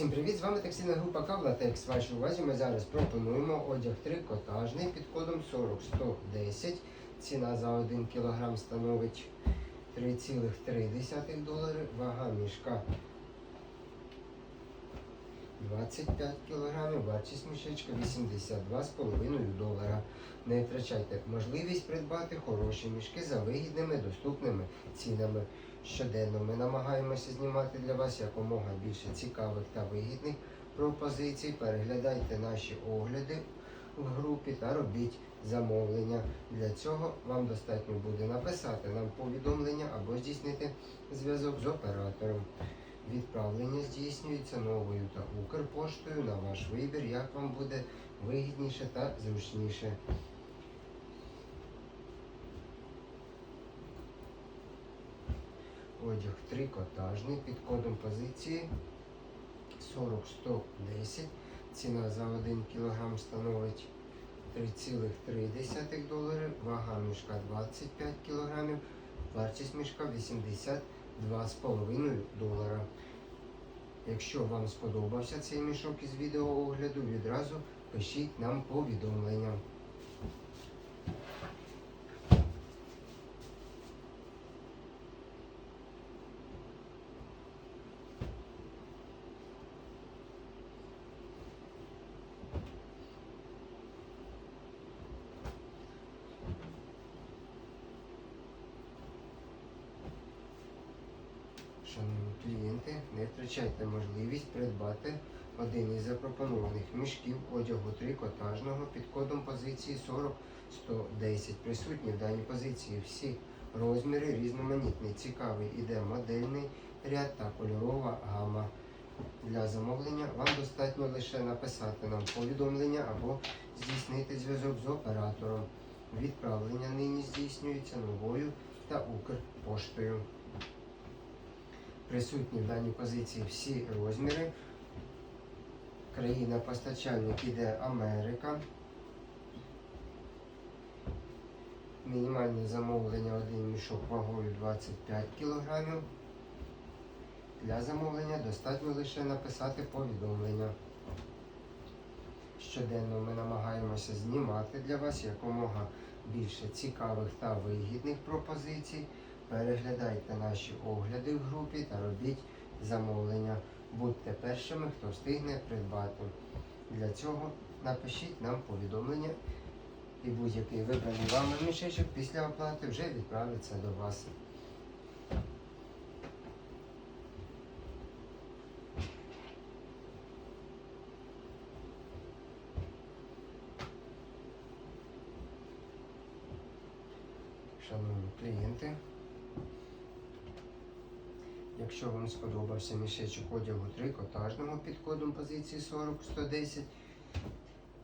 Всім привіт! З вами таксійна група Кавлатекс. Вашій увазі ми зараз пропонуємо одяг трикотажний під кодом 40110. Ціна за 1 кг становить 3,3 долари. Вага мішка 25 кг, вартість мішечка 82,5 долара. Не втрачайте можливість придбати хороші мішки за вигідними доступними цінами. Щоденно ми намагаємося знімати для вас якомога більше цікавих та вигідних пропозицій. Переглядайте наші огляди в групі та робіть замовлення. Для цього вам достатньо буде написати нам повідомлення або здійснити зв'язок з оператором. Відправлення здійснюється новою та Укрпоштою на ваш вибір, як вам буде вигідніше та зручніше. Одяг трикотажний під кодом позиції 40110. Ціна за 1 кг становить 3,3 долари, вага мішка 25 кг, вартість мішка 82,5 долара. Якщо вам сподобався цей мішок із відеоогляду, відразу пишіть нам повідомлення. Шановні клієнти, не втрачайте можливість придбати один із запропонованих мішків одягу трикотажного під кодом позиції 40110. Присутні в даній позиції всі розміри різноманітний, цікавий іде модельний ряд та кольорова гама. Для замовлення вам достатньо лише написати нам повідомлення або здійснити зв'язок з оператором. Відправлення нині здійснюється новою та Укрпоштою. Присутні в даній позиції всі розміри. Країна-постачальник іде Америка. Мінімальне замовлення один мішок вагою 25 кг. Для замовлення достатньо лише написати повідомлення. Щоденно ми намагаємося знімати для вас якомога більше цікавих та вигідних пропозицій. Переглядайте наші огляди в групі та робіть замовлення. Будьте першими, хто встигне придбати. Для цього напишіть нам повідомлення і будь-який вибраний вами мішечок після оплати вже відправиться до вас. Шановні клієнти, якщо вам сподобався мішечок одягу трикотажного під кодом позиції 40110,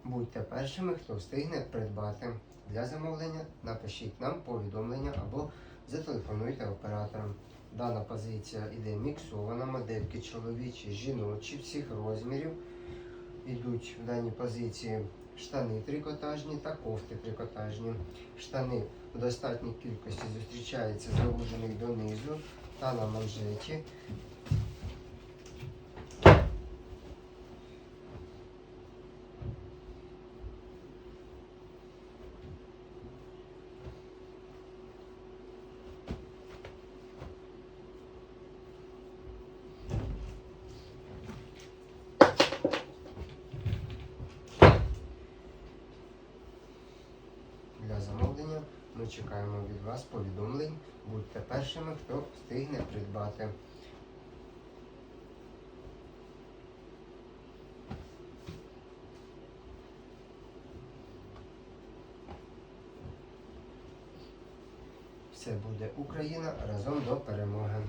будьте першими, хто встигне придбати. Для замовлення напишіть нам повідомлення або зателефонуйте операторам. Дана позиція іде міксована, модельки чоловічі, жіночі, всіх розмірів. Ідуть в даній позиції штани трикотажні та кофти трикотажні. Штани в достатній кількості зустрічаються завужених донизу та на манжеті. Для замовлення ми чекаємо від вас повідомлень. Будьте першими, хто встигне придбати. Все буде Україна разом до перемоги.